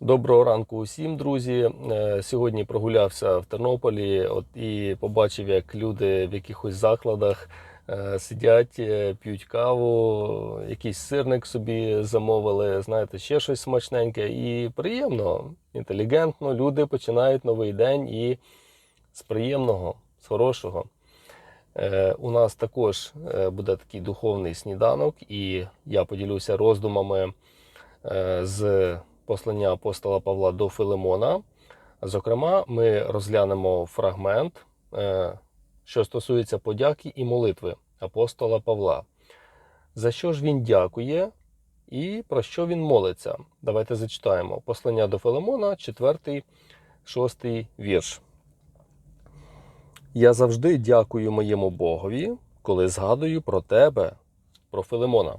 Доброго ранку усім, друзі. Е, Сьогодні прогулявся в Тернополі от, і побачив, як люди в якихось закладах е, сидять, е, п'ють каву, якийсь сирник собі замовили, знаєте, ще щось смачненьке. І приємно, інтелігентно, люди починають новий день і з приємного, з хорошого. У нас також буде такий духовний сніданок, і я поділюся роздумами з послання апостола Павла до Филимона. Зокрема, ми розглянемо фрагмент, е, що стосується подяки і молитви апостола Павла. За що ж він дякує і про що він молиться? Давайте зачитаємо послання до Филимона, 4, 6 вірш. Я завжди дякую моєму Богові, коли згадую про тебе, про Филимона,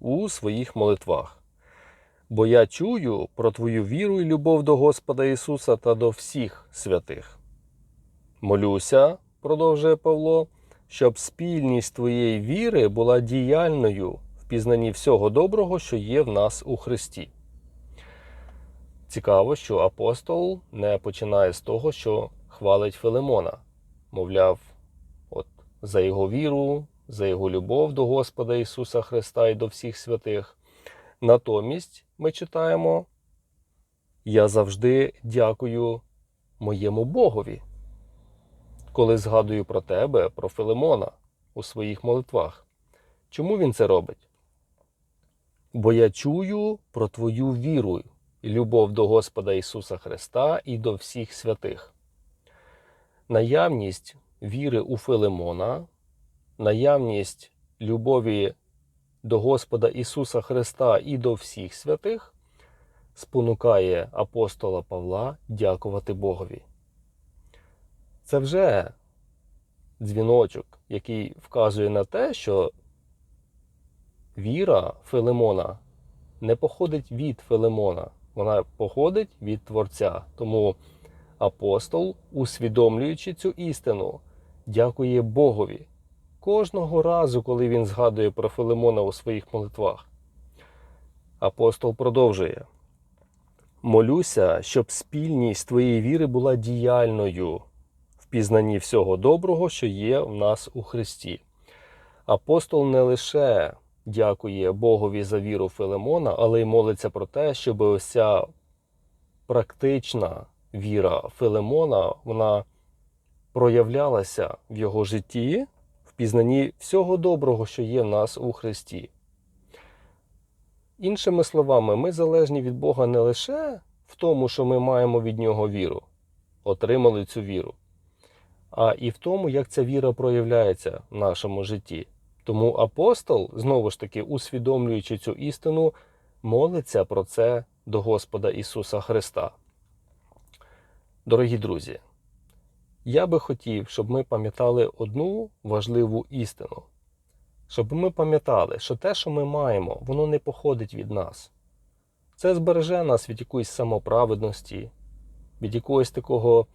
у своїх молитвах. Бо я чую про твою віру і любов до Господа Ісуса та до всіх святих. Молюся, продовжує Павло, щоб спільність твоєї віри була діяльною в пізнанні всього доброго, що є в нас у Христі. Цікаво, що апостол не починає з того, що хвалить Филимона, мовляв, от за його віру, за його любов до Господа Ісуса Христа і до всіх святих. Натомість ми читаємо: Я завжди дякую моєму Богові, коли згадую про тебе, про Филимона у своїх молитвах. Чому він це робить? Бо я чую про твою віру і любов до Господа Ісуса Христа і до всіх святих. Наявність віри у Филимона, наявність любові до Господа Ісуса Христа і до всіх святих спонукає апостола Павла дякувати Богові. Це вже дзвіночок, який вказує на те, що віра Филимона не походить від Филимона, вона походить від Творця. Тому апостол, усвідомлюючи цю істину, дякує Богові кожного разу, коли він згадує про Филимона у своїх молитвах. Апостол продовжує: Молюся, щоб спільність твоєї віри була діяльною в пізнанні всього доброго, що є в нас у Христі. Апостол не лише дякує Богові за віру Филимона, але й молиться про те, щоб ось ця практична віра Филимона вона проявлялася в його житті пізнанні всього доброго, що є в нас у Христі. Іншими словами, ми залежні від Бога не лише в тому, що ми маємо від Нього віру, отримали цю віру, а і в тому, як ця віра проявляється в нашому житті. Тому апостол, знову ж таки, усвідомлюючи цю істину, молиться про це до Господа Ісуса Христа. Дорогі друзі, я би хотів, щоб ми пам'ятали одну важливу істину. Щоб ми пам'ятали, що те, що ми маємо, воно не походить від нас. Це збереже нас від якоїсь самоправедності, від якогось такого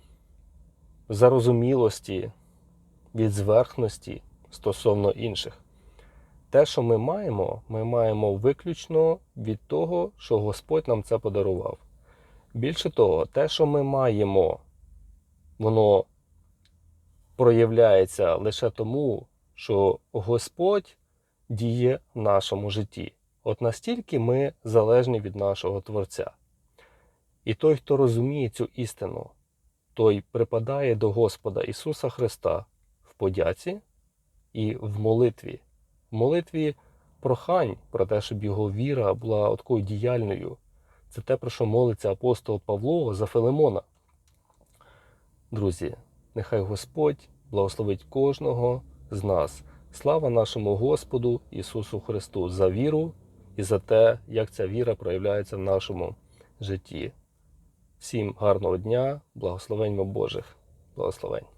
зарозумілості, від зверхності стосовно інших. Те, що ми маємо, ми маємо виключно від того, що Господь нам це подарував. Більше того, те, що ми маємо, воно проявляється лише тому, що Господь діє в нашому житті. От настільки ми залежні від нашого Творця. І той, хто розуміє цю істину, той припадає до Господа Ісуса Христа в подяці і в молитві. В молитві прохань про те, щоб його віра була такою діяльною. Це те, про що молиться апостол Павло за Филимона. Друзі, нехай Господь благословить кожного з нас. Слава нашому Господу Ісусу Христу за віру і за те, як ця віра проявляється в нашому житті. Всім гарного дня, благословень вам Божих, благословень.